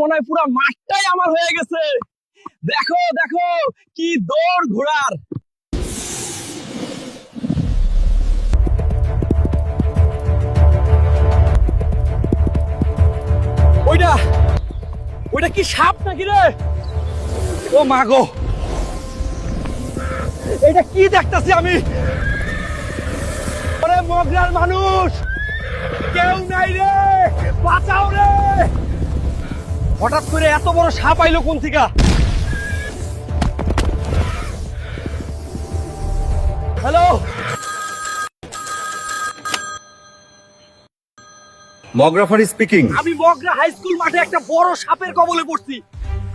মনে হয় পুরো মাঠটাই আমার হয়ে গেছে। দেখো দেখো, কি দৌড় ঘোড়ার। ওইটা ওইটা কি সাপ নাকি রে? ও মা গো। এটা কি দেখতাছি আমি? ওরে মগরার মানুষ, কেউ নাই রে, বাঁচাও রে। হঠাৎ করে এত বড় সাপ আইলো কোন থেকে? হ্যালো মগ্রাফারি স্পিকিং আমি মগরা হাই স্কুল মাঠে একটা বড় সাপের কবলে পড়ছি।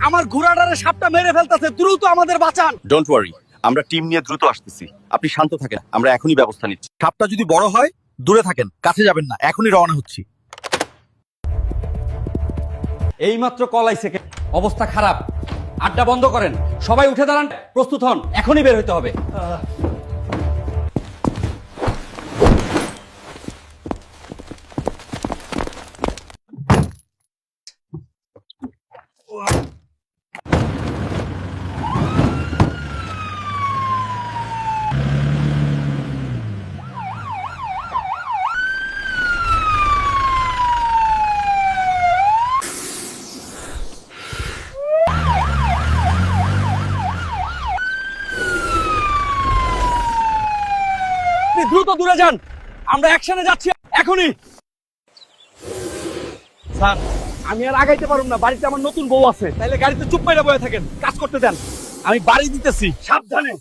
আমার ঘোড়াটারে সাপটা মেরে ফেলতেছে দ্রুত আমাদের বাঁচান। ডোন্ট ওয়ারি আমরা টিম নিয়ে দ্রুত আসতেছি। আপনি শান্ত থাকেন আমরা এখনই ব্যবস্থা নিচ্ছি। সাপটা যদি বড় হয় দূরে থাকেন কাছে যাবেন না এখনই রওনা হচ্ছি। এইমাত্র কল আইছে কে- অবস্থা খারাপ। আড্ডা বন্ধ করেন। সবাই উঠে দাঁড়ান। প্রস্তুত হন। এখনই বের হইতে হবে। আপনি দ্রুত দূরে যান। আমরা একসাথে যাচ্ছি এখনই। স্যার, আমি আর আগাইতে পারুম না। বাড়িতে আমার নতুন বউ আছে। তাইলে গাড়িতে চুপ মেরে বয়ে থাকেন। কাজ করতে দেন। আমি বাড়ি দিতেছি। সাবধানে।